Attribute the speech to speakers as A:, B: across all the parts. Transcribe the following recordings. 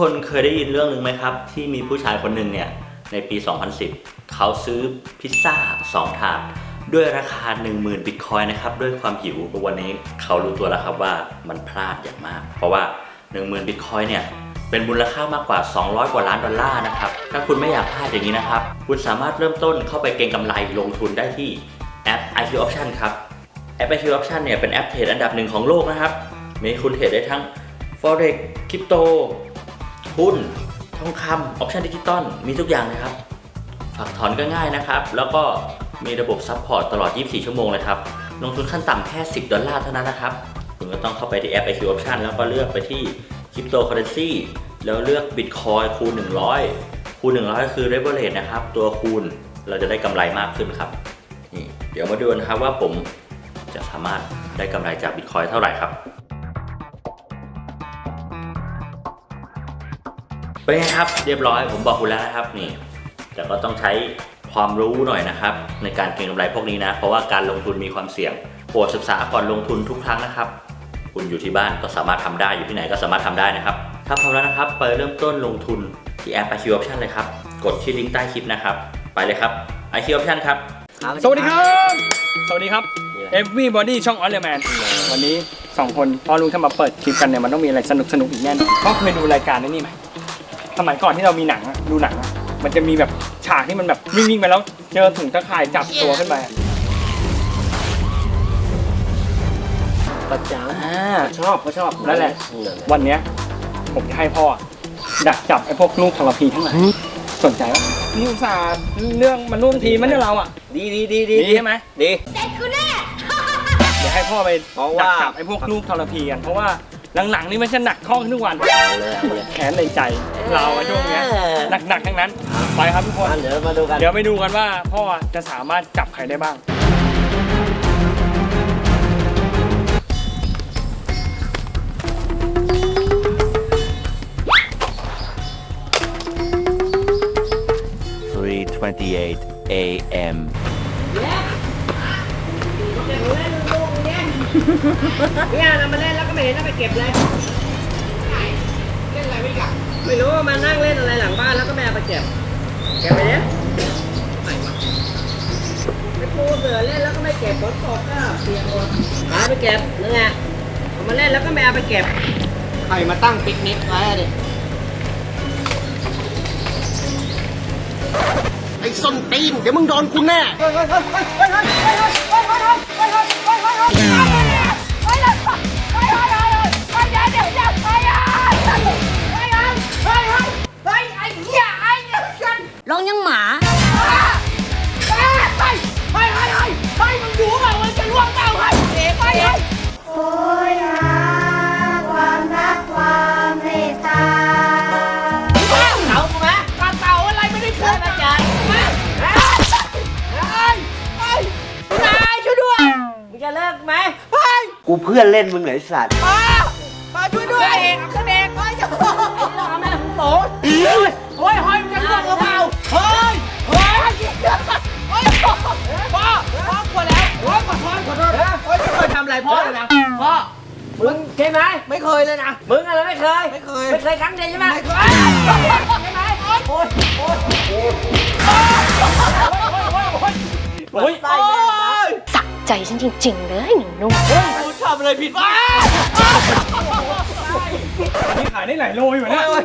A: คนเคยได้ยินเรื่องหนึ่งไหมครับ ที่มีผู้ชายคนหนึ่งเนี่ย ในปี 2010 เขาซื้อพิซซ่า 2 ถาด ด้วยราคา 10,000 บิตคอยนะครับ ด้วยความหิววันนี้เขารู้ตัวแล้วครับว่ามันพลาดอย่างมาก เพราะว่า 10,000 บิตคอยเนี่ยเป็นมูลค่ามากกว่า 200 กว่าล้านดอลลาร์นะครับ ถ้าคุณไม่อยากพลาดอย่างนี้นะครับ คุณสามารถเริ่มต้นเข้าไปเก็งกำไรลงทุนได้ที่แอป IQ Option ครับ แอป IQ Option เนี่ยเป็นแอปเทรดอันดับหนึ่งของโลกนะครับ มีคุณเทรดได้ทั้ง Forex คริปโต หุ้นทองคำออปชันดิจิตอลมีทุกอย่างเลยครับ ฝากถอนก็ง่ายนะครับ แล้วก็มีระบบซัพพอร์ตตลอด 24 ชั่วโมงเลยครับ ลงทุนขั้นต่ำแค่ 10 ดอลลาร์เท่านั้นนะครับ คุณก็ต้องเข้าไปที่แอป IQ Option แล้วก็เลือกไปที่ Cryptocurrency แล้วเลือก Bitcoin คูณ 100 คูณ 100 ก็คือ Leverage นะครับ ตัวคูณเราจะได้กำไรมากขึ้นครับ นี่เดี๋ยวมาดูนะครับว่าผมจะสามารถได้กำไรจาก Bitcoin เท่าไหร่ครับ เป็นไงครับ เรียบร้อยผมบอกคุณแล้วนะครับนี่แต่ก็ต้องใช้ความรู้หน่อยนะครับ ในการเก็งกำไรพวกนี้นะ เพราะว่าการลงทุนมีความเสี่ยงโปรดศึกษาก่อนลงทุนทุกครั้งนะครับ คุณอยู่ที่บ้านก็สามารถทำได้อยู่ที่ไหนก็สามารถทำได้นะครับ ถ้าพร้อมแล้วนะครับไปเริ่มต้นลงทุนที่แอป IQ Option เลยครับ กดที่ลิงก์ใต้คลิปนะครับ ไปเลยครับ IQ Option ครับ
B: สวัสดีครับ สวัสดีครับ Everybody ช่อง o อ l แมนวันนี้ 2 คนพ่อลุงถ้ามาเปิดคลิปกันเนี่ยมันต้องมีอะไรสนุกสนุกๆอีกแน่นอนพ่อเคยดูรายการนี้นี่ไหม สมัยก่อนที่เรามีหนังอะดูหนังอะมันจะมีแบบฉากที่มันแบบวิ่งวิ่งๆไปแล้วเจอถุงตะข่ายจับตัวขึ้นไปอะ
C: ประจ
B: อ่าำ
C: ชอบเขาชอบ
B: นั่นแหละ วันเนี้ยผมจะให้พ่อ ดักจับไอ้พวกลูกทรพีทั้งหลายสนใจปะนี่อุตส่าห์เรื่องมันร่วมทีมมันเนี่ยเราอะ
C: ดีดีดีดี
B: ดีใช่ไหม
C: ดี
B: เดี๋ยวให้พ่อไป
C: เพราะ
B: ดั
C: ว่า
B: กจับไอ้พวกลูกทรพีกันเพราะว่า หลังๆนี่มันจะหนักข้อขึ้นทุกวัน
C: เอาเลยเอาเลย
B: แค้นในใจ เราอะช่วงเนี้ยหนักๆทั้งนั้น ไปครับทุกคน
C: อะเดี๋ยวมาดูกัน
B: เดี๋ยวไปดูกันว่าพ่อจะสามารถจับใครได้บ้าง
D: 3:28 a.m.
E: เนี่ยเรามาเล่นแล้วก็ไม่เห็นไปเก็บเลยเล่นอะไรไม่กันไม่รู้มานั่งเล่นอะไรหลังบ้านแล้วก็ไม่เอาไปเก็บเก็บไปเนี่ยไปปูเสือเล่นแล้วก็ไม่เก็บฝนตกก็เปียกหมดหาไปเก็บนั่นไงเอามาเล่นแล้วก็ไม่เอาไปเก็บ
C: ใครมาตั้งปิกนิกไว้อะดิ
E: ไอ้ส้นตีน เดี๋ยวมึงโดนกูแน่
F: ร้องยังหมา
G: โอย กูเพื่
C: อนเล่นมึงเหรอไอ้สัตว์
E: ป้าป้าช่วยด้วยเอกอักเด็กเฮ้ยจะไอ้เราแม่ผมโตเฮ้ยเฮ้ยเฮ้ยมันจะล่วงหรือเปล่าเฮ้ยเฮ้ยเฮ้ยพ่อพ่อพ่อกลัวแล้วเฮ้ยขอโทษขอโทษเฮ้ยไม่เคยทำอะไรพ่อเลยนะพ่อมึงเคยไหมไม่เคยเลยนะมึงอะไรไม่เคยไม่เคยไม่เคยครั้งเดียวใช่ไหมไม่เคยใช่ไหมโอ๊ยโอ๊ยโอ๊ยโอ๊ย
B: โอ้ย
E: โอ๊ย
F: สะใจฉันจริงๆเลยหนูนุ่ม
E: กู ทำอะไรผิดวะ
B: อันนี้ขายได้หลายโลอยู่นะ
E: โอ๊ย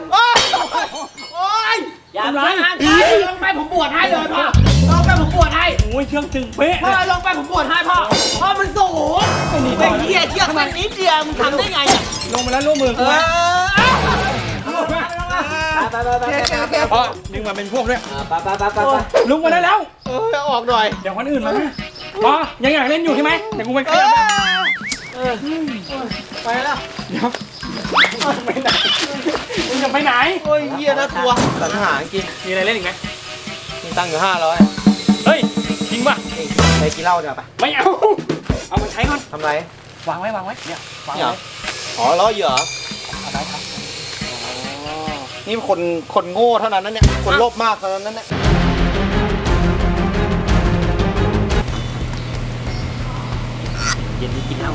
E: โอ๊ยอย่ามาอ่านไปลงไปผมบวชให้เลยพ่อลงไปผมบวชให้
B: โอ้ยเครื่องจึงเป๊ะ
E: พ่อลงไปผมบวชให้พ่อพ่อมันสูงไอ้เหี้ยเชือกมันนิดเดียวมึงทำได้ไงเนี่ย
B: ลงมาแล้วร่วมมือ
E: เอ
B: กู
E: อ
B: ไหม
C: ไปไปไปไปไป
B: พ่อดึงมาเป็นพวกด้วย
C: ไปไปไปไปไป
B: ลุกมาได้แล้ว
E: เออออกหน่อย
B: เดี๋ยวคนอื่นมานะพ่อยังอยากเล่นอยู่ใช่ไหมเดี๋ยวกูไปขยับนะ
E: ไปแล้ว
B: เดี๋ยวไปไหนมึงจะไปไหน
E: โอ้ยเหี้ยน่ากลัว
C: สังหารกิน
B: มีอะไรเล่นอีกไหม
C: มีตังค์อยู่ห้าร้อย
B: เฮ้ยจริงป่ะ
C: ไปกินเหล้าเดี๋ยวไป
B: ไม่เอาเอามาใช้ก่อน
C: ทำไร
B: วางไว้วางไว้เนี่ยวาง
C: เนี่ย
B: ไว้
C: อ๋อล้อเหยื่อ
B: เอาไว้ครับ
C: นี่คนคนโง่เท่านั้นนะเนี่ยคนโลภมากเท่านั้นนะเนี่ย
A: เย็นนี้กินเหล้า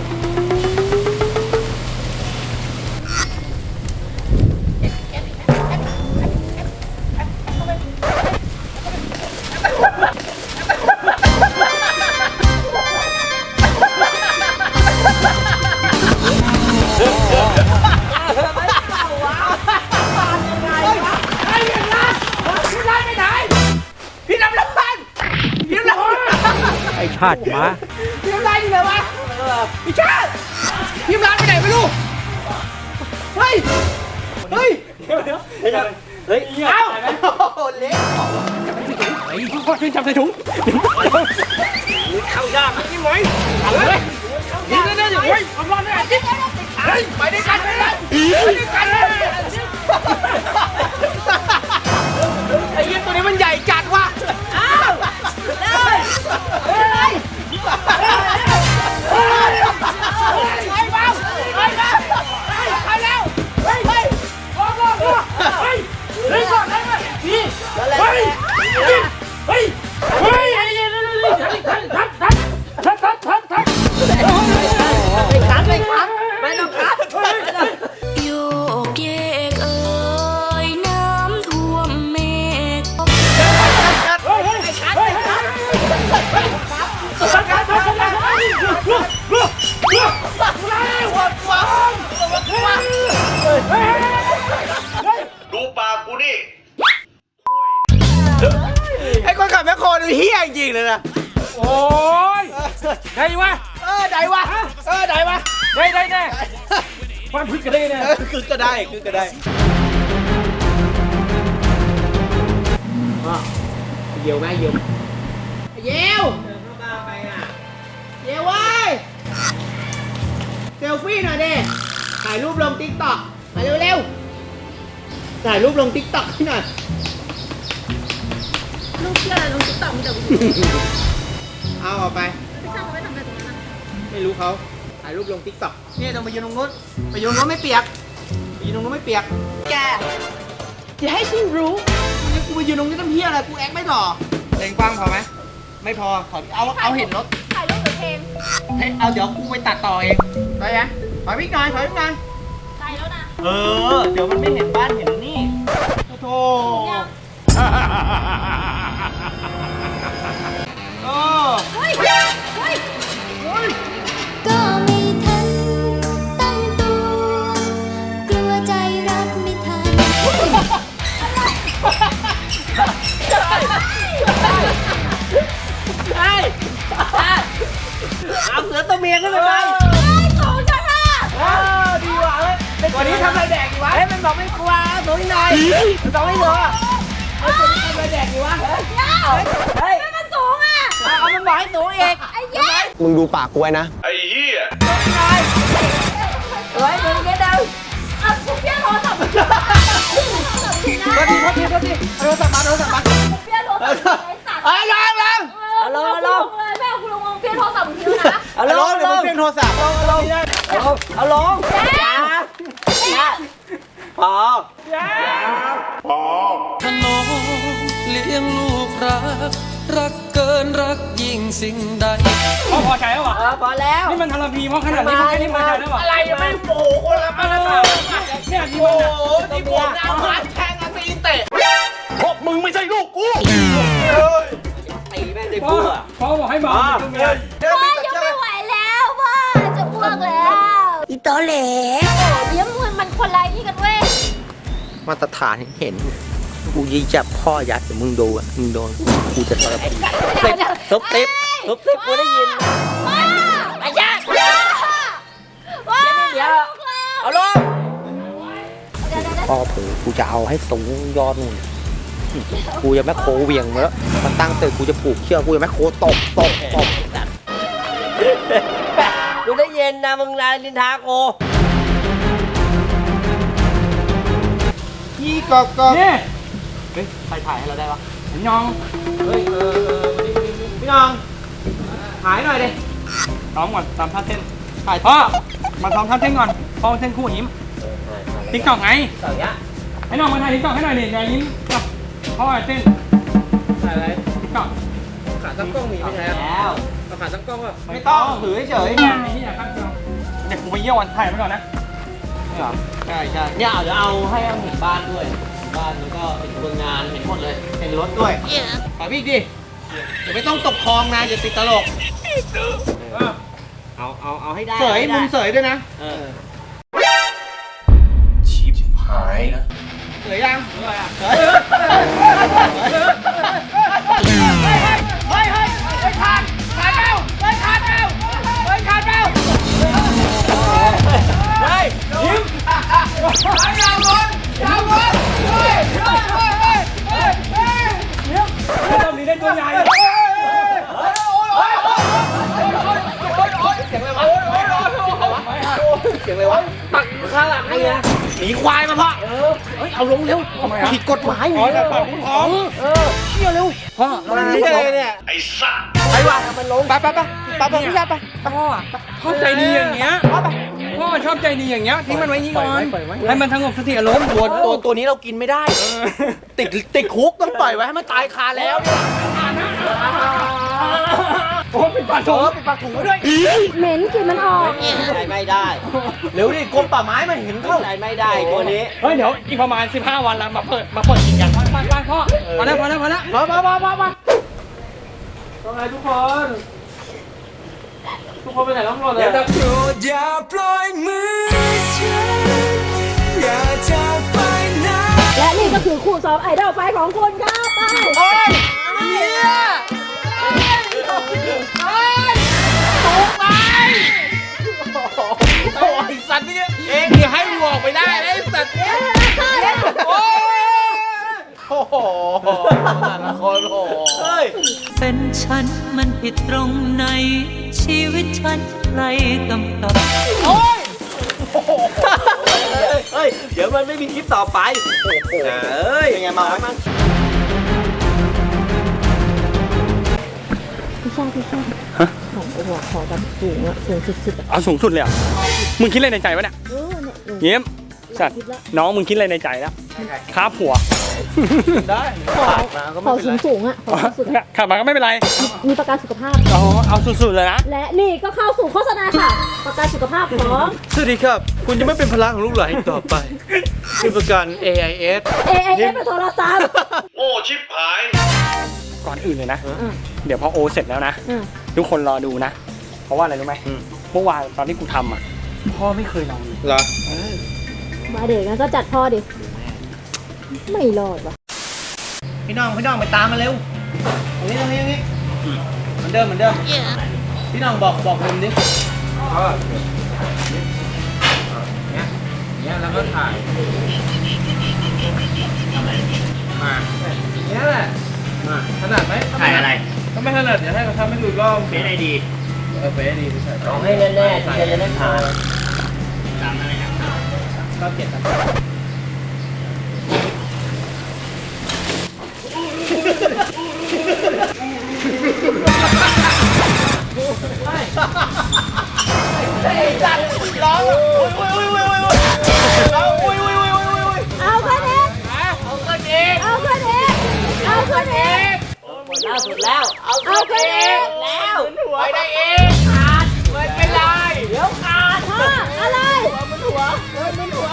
C: ชาติหมา พี่ชาติพิมร้านไปไหนไม่รู้ เฮ้ย เฮ้ย
B: เฮ้ย
C: เอ้าเละ
B: ไอ้พ่อช่วยจับใส่ถุงเข้ายากนี่ไหมเอาเลยเดี๋ยเดี๋ยเดี๋ยวเฮ้ยเอารอดเลยเฮ้ยไปด้วยกันไปด้วยกัน ย
C: จริงๆเลยนะ
B: โอ้ยได้วะ
C: เออไหนวะ เออไหนวะ
B: ได้ได้แน่ความพึ่งกันได้แน่
C: เออคือก็ได้คือก็ได้เยี่ยวแม่เยี่ยวเยี่ยวเยี่ยวเว้ยเซลฟี่หน่อยดิถ่ายรูปลงติ๊กต็อกมาเร็วๆถ่ายรูปลงติ๊กต็อกให้หน่อย
F: ลูก เชื่ออะไรลงติ๊กต็อกมีแต่วิ
C: เอาออกไป
F: ไม่ทราบเขาไม่ทำอะไรตรงนั้นอะ
C: ไม่รู้เขาถ่ายรูปลงติ๊กต็อกเนี่ยต้องไปยืนตรงนู้นไปยืนตรงนู้นไม่เปียกไปยืนตรงนู้นไม่เปียก
F: แกอย่าให้ฉันรู้
C: นี่กูไปยืนตรงนี้ทำเพี้ยอะไรกูแอคไม่ต่อเพลงกว้างพอไหมไม่พอขอเอาเอาเห็นรถ
F: ถ่ายรูปหรือเพลง
C: ให้เอาเดี๋ยวกูไปตัดต่อเองไปยังถอยพี่หน่อยถอยพี่หน่อย
F: ถ่ายแล้วนะ
C: เออ เดี๋ยวมันไม่เห็นบ้านเห็นนี่
F: ไอ้เย้
H: มึงดูปากกูไว้นะ
G: ไอ้เหี้ย
F: เฮ้ยมึงแกเดินเอากูเพี้ยนโทรศัพท์มึง
C: โทษทีโทษทีโทษทีเอาโทรศัพท์มาเอาโทรศัพท์มา
F: เพี้ยนโทรศัพท์ไอ้สัตว์
C: เอ้ยลองลอง
F: เอาลงเอาลงเลยแม่คุณลงเพี้ยนโทรศัพท์มึงทีแล้วนะ
C: เอาลงเดี๋ยวมึงเพี้ยนโทรศัพท์ลงลงเอาลงอย่าอย่าพอ
I: ถนอมเลี้ยงลูกรัก รักเกินรักยิ่งสิ่งใด
B: พ่อพอใจแล้วเหรอ
C: เออพอแล้ว
B: นี่มันทรพีเพราะขนาดนี้มันแค่นี้พอใจแล้วเหรอ
C: อะไรยังไม่โผล่คนละมาตรฐาน
B: เนี่ยที่
C: โอ้
B: มัน
C: โหที่ผมเอามาแทงอาซีนเตะ
H: พวกมึงไม่ใช่ลูกกู
C: ตีแม่งได้
B: พ่อ
C: พูดอะ
B: พ่อบอกให้บอกตรงนี้
C: เดี๋ยว
F: พ่อ
C: มี
F: ยัง
C: เชื่อ
F: ไม่ไหวแล้วพ่อจะอ้วกแล้วอีโตเหล่โอ้เลี้ยงมันมันคนไรนี่กันเว้ย
C: มาตรฐานเห็น กูยิงจับพ่อยัดเดี๋ยวมึงดูอะมึงโดนกูจะทรพีทุบติ๊บทุบติ๊บกูได้ยิน
F: พ่อไอ้ยาพ่อเดี๋ยวเอาลงเดี๋ยวเดี๋ยวเดี๋ยว
C: พ่อเผือกูจะเอาให้สูงยอดนู่นกูจะแม่โคเวียงมาแล้วมันตั้งตึกกูจะปลูกเชือกกูจะแม่โคตกตกตก
E: กูได้ยินนะมึงนายลินทาโก
C: พี่กอกกอก
B: นี่
C: เฮ้ยใครถ่ายให้เราได้วะ
B: ยอง
C: เฮ้ยเออเออพี่น้องหายหน่อยดิ
B: ซ้อมก่อนตามท่าเต้น
C: ถ่าย
B: พ่อมาซ้อมท่าเต้นก่อนพ่อเต้นคู่หิมติ๊กต็อกไง
C: เสาร์ยะ
B: ให้น้องมาถ่ายติ๊กต็อกให้หน่อยดิเดี๋ยวยิ้มกับพ่อเต้น
C: ถ่ายอะไร
B: ติ๊กต็อก
C: ขาตั้งกล้องมีไม่ใช่แล้วเอาขาตั้งกล้องแบบ
B: ไม่
C: ไม่
B: ต้
C: ต้
B: อ
C: องงถือเฉย
B: ไอ้นี่อยากตั้งกล้องเดี๋ยวกูไปเยี่ยววันถ่ายไปก่อนนะ
C: ๆเหรอใช่ใช่เนี่ยเดี๋ยวเอาให้เอาเห็นบ้านด้วย บ้านแล้วก็เห็นคนงานเห็นหมดเลยเห็นรถด้วยไปพี่ดิอย่าไม่ต้องตกคลองนะอย่าติดตลก
E: เอาเอาเอาให้ได้
C: เสยมุมเสยด้วยนะ
H: ชิบหายนะ
C: เสยยังเสยเฮ้ยเฮ้ยเฮ้ยผ่านผ่านแล้วเฮ้ยผ่านแล้วเฮ้ยผ่านเล้วเฮ้
J: ยยิ้มผ่านยาวบนยาวบน
C: หนีควายมาพ่อ
B: เฮ้ยเอาลงเร็ว
C: ผิดกฎหมาย
B: อ๋อแต่ปากคุณท้องเออเชี่ยเร็วพ่อ
C: มัน
B: เชี่ย
C: อะไรเนี่ยไอ้สัสไปวะมันลงไปไปไปไปไปพี่ยาไป
B: พ่อพ่อใจดีอย่างเงี้ยพ่อไป ชอบใจดีอย่างเงี้ยทิ้งมันไว้นี่ก่อนให้มันสงบสติอารมณ์
C: ตัวตัวตัวนี้เรากินไม่ได้ ติดติดคุกต้องปล่อยไว้ให้มันตายคาแล้วเนี่ย
B: โอ้ปิดปาก
C: เอ
B: ถุง
C: อปิดปากถุงไว้ด้วย
F: เหม็นกลิ่นมันออก
J: ใจไม่ได้
C: เร็วดิกรมป่าไม้มาเห็นเข้า
J: ใจไม่ได้ตัวนี้
B: เฮ้ยเดี๋ยวอีกประมาณ 15 วันแล้วมาเปิดมาเปิดกินกันไปไปไปพ่อพอแล้วพอแล้วพอแล้ว
C: มามามามามา
K: อย่าดักโปรดอย่าปล่อยมือฉันอย่าจากไปนะ
F: และนี่ก็คือคู่ซ้อมไอดอลไฟของคุณครับไป
C: โอ้ยเฮียโอ้ยสัตว์นี่เองอย่าให้วัวออกไปได้นะไอ้สัตว์โอ้ยโอ้โหแต่ละคนโอ้โหเฮ้ย
I: เป็นฉันมันผิดตรงไหน ชีวิตฉันใครกำกับ
J: เฮ้ย เดี๋ยวมันไม่มีคลิปต่อไป โอ้โหเอ้ย
C: เป็นไงเมาไหม
F: พี่ชาพี่ชาของโอ้โหขอแบบสูงอะสูงสุดๆอะ
B: เอาสูงสุดเลยเหรอะมึงคิดอะไรในใจวะเนี่ย
F: เออเนี่ยหนู
B: เยี่ยมสัตว์
F: คิดแล้ว
B: น้องมึงคิดอะไรในใจแล้วค้าผัว
C: ได้ปากมาก็
F: ข
C: ไม่
F: อ
C: เป็น
F: สู
C: ไร ง
F: สูงๆอะขอสูงสุด
B: ขับมาก็ไม่เป็นไร
F: มีประกันสุขภาพ
B: เอาเอาสุดๆเลยนะ
F: และนี่ก็เข้าสู่โฆษณาค่ะ ประกันสุขภาพของ
C: สวัสดีครับ คุณจะไม่เป็นภาระของลูกหลานอีกต่อไปคือประกัน AIS
F: AIS เป็นโทรศัพท์
B: ก่อนอื่นเลยนะ
F: อืม
B: เดี๋ยวพอโอเสร็จแล้วนะ
F: อืม
B: ทุกคนรอดูนะ เพราะว่าอะไรรู้ไหมเมื่อวานตอนที่กูทำอะ พ่อไม่เคยลองเลย
C: เหรอ
F: มาเด็กงั้นก็จัดพ่อดิ ไม่รอดว่ะ
C: พี่น้องพี่น้องไปตามมาเร็วตรงนี้ตรงนี้ตรงนี้เหมือนเดิมเหมือนเดิมพี่น้องบอกบอกมุมดิเนี่ยแล้วก็ถ่ายมาเนี่ยแหละมาถนัดไหม
A: ถ่ายอะไร
C: ถ้าไม่ถนัดเดี๋ยวให้เขาทำให้ดูก็
A: เฟซไอดี
C: เออเฟซดีไม่ใช่
J: เอาให้แน่ๆที่จะได้ผ่าน
A: ตามอะไรนะ
C: ก็เก็บกัน ร้องอุ้ยอุ้ยอุ้ยอุ้ยอุ้ยร้องอุ้ยอุ้ยอุ้ยอุ้ยอุ้ย
F: เอาขึ้นอีก
C: เอาเงินอีก
F: เอาขึ้นอีกเอาขึ้นอีก
J: ล่าสุดแล้ว เอา
F: ขึ้นอีก
J: แล้ว
C: หัวได้เองขาดเงินเป็นไรเดี๋ยวขาด
F: อะไร
C: มันหัวเงินมันหัว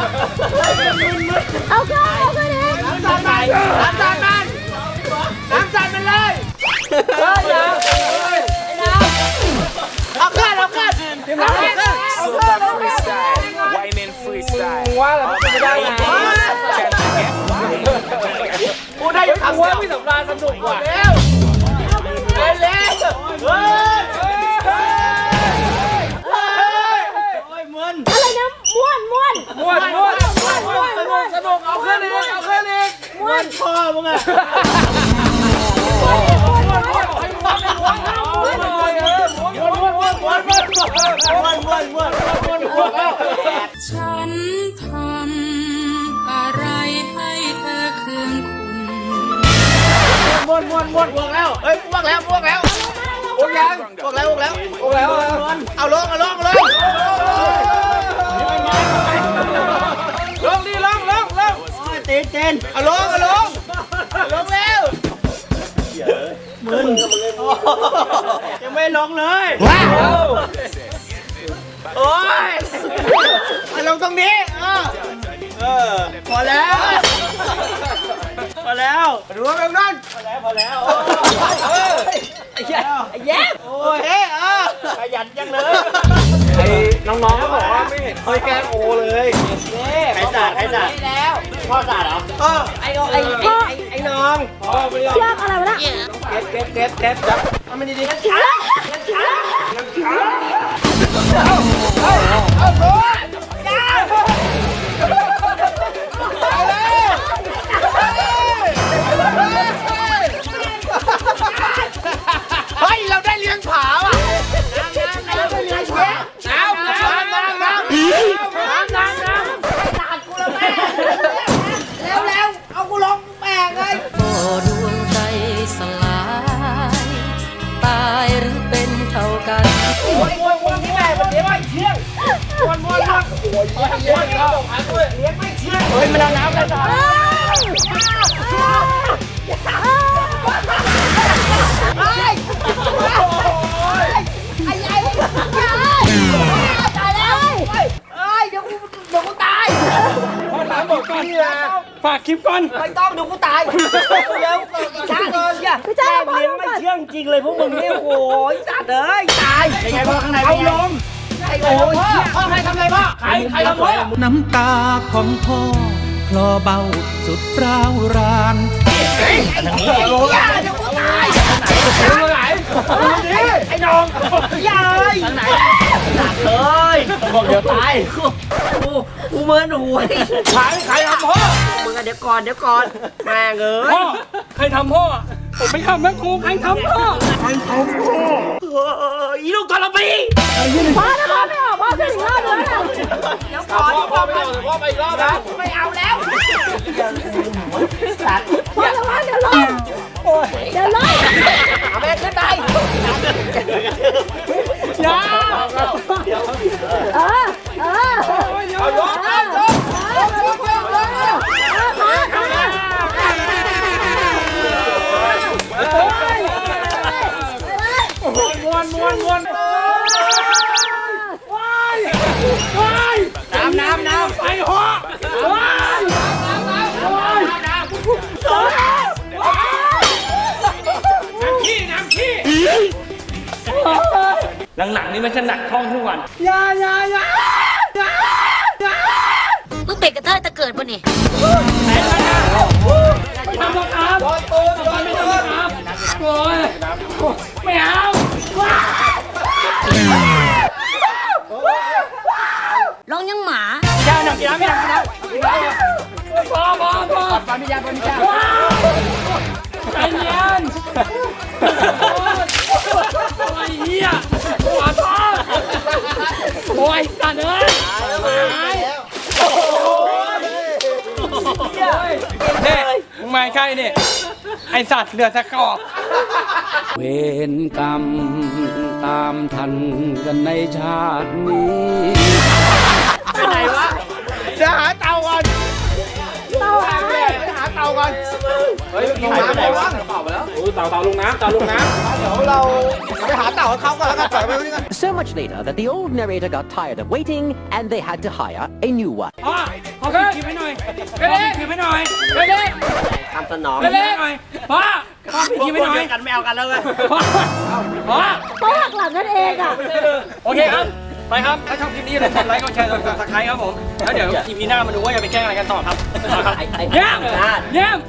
F: เอาขึ้นเอาขึ้นอีก
C: น้ำตาลมันน้ำตาลมันน้ำตาลมันเลยำว่าราญสนุกกว่าเร็วเร็วเร็วเฮ้ยเฮ้ยเฮ้ยเฮ้ยมึน
F: อะไรนะม้วนม้วน
C: ม่วนม่วนม่วนม้วนสนุกสนุกเอาขึ้นอีกเอาขึ้นอีก
F: ม้วน
C: พอมึงอะ
I: ฉัน
C: ม้วนม้วนม้วนบวกแล้วเฮ้ยบวกแล้วบวกแล้วบวกยังบวกแล้วบวกแล้วบวกแล้วเอาลงเอาลงเอาลงลงดิลงลงลงเต้นเต้นเอาลงเอาลงลงแล้วมึนยังไม่ลงเลยว้าวโอ้ยมาลงตรงนี้เออเออพอแล้วพอแล้วดูว่าเป็นนั่น พอแล้วพอแล้วเออไอ้แย้ไอ้แย้โอ้ยเฮ้เออขยันจังเลยไอ้น้องๆก็บอกว่าไม่เห็นเคยแกล้งโอเลยใครสาดใครสาดแล้วพ่อสาดเหรอเออ
J: ไอ้ไอ้ไอ้ไอ้น้อง
C: พ่อไม่ได้
F: เชือกอะไรวะเนี่ย
C: เก็บเก็บเก็บเก็บจับทำมันดีๆเข
B: อถามบอกก่อนฝากคลิปก่อน
E: ไม่ต้องเดี๋ยวกูตายเดี๋ยวเกิดอีกชาติเลยเนี่ยแม่เลี้ยงไม่เชื่องจริงเลยพวกมึงนี่โอ้ยสัตว์เอ้ยตาย
B: เป็นไงพ่อข้างใน
E: เอา
B: เป็นไง
E: ลงไอ้โอ้ยพ่อใครทำอะไรพ่อ
B: ใครใครทำพ่อ
K: น้ำตาของพ่อ คลอเบาสุดปราวราน
E: อย่าเดี๋ยวกูตาย
B: ไหน
E: ไอ้น้องอย่าเลยทางไหนักเอ้ย
B: บอกเดี๋ยวตาย
E: กูกูเมินหวย
B: ใครใครทำพ่อ
E: มึงอะเดี๋ยวก่อนเดี๋ยวก่อนแม่เอ้ย
B: พ่อใครทำพ่อผมไม่ทำแม่ครูใครทำพ่อใครทำพ่
E: ออีลูกกระปี
F: พ่อนะพ่อไม่ออกพ่อ ขึ้นอีกรอบแล้ว
E: เดี๋ยวก่อพ่อไม่เอาพ่อไปอีกรอบนะไม่เอาแล้ว
F: พ่อระวังเดี๋ยวล้มเดี๋ยวล้ม
E: เอาแม่ขึ้นไป
B: อย่า
F: เออเออ
B: หลังๆนี่มันจะหนักท้องทุกวันยายายา
L: มึงเป็ดกระเทยตะเกิดปะนี่
B: ไม่ทำหรอกครับไม่ทำหรอกครับโอ้ยไม่เอา
L: ลองยังหมา
B: อย่าหนักกีฬาไม่หนักกีฬาพอพอพอปามิยาปามิยา เนี่ย ไอสัตว์เหลือตะกอบ
K: เวรกรรมตามทันกันในชาตินี้
E: ไปไหนวะ
B: เดี๋ยวหาเตาก่อน
F: เต่าหาย
B: ไปหาเตาก่อนเฮ้ยลงน้ำไปวะเต่าไปแล้วโอ้เต่าเต่าลงน้ำเต่าลงน้ำเดี๋ยวเราไปหาเต่าให้เขาก่อนแล้วกันปล่อยไปนี่กัน
M: So much later that the old narrator got tired of waiting and they had to hire a new one.
B: พ่อพ่อพี่คิดให้หน่อยเฮ้ยคิดให้หน่อยเฮ้ยเฮ้ย
E: ทำสนอง
B: เฮ้ยหน่อยพ่อพ่อพี่คิดให้หน่อย
E: กันไม่เอากันแล้วไง
B: พ่อพ่อ
F: เขาหักหลังกันเองอะ
B: โอเคครับไปครับ ถ้าชอบคลิปนี้อย่าลืมกดไลค์กดแชร์กดซับสไครต์ครับผม แล้วเดี๋ยวอีพีหน้ามาดูว่าจะไปแกล้งอะไรกันต่อครับต่อครับเยี่ยมเยี่ยม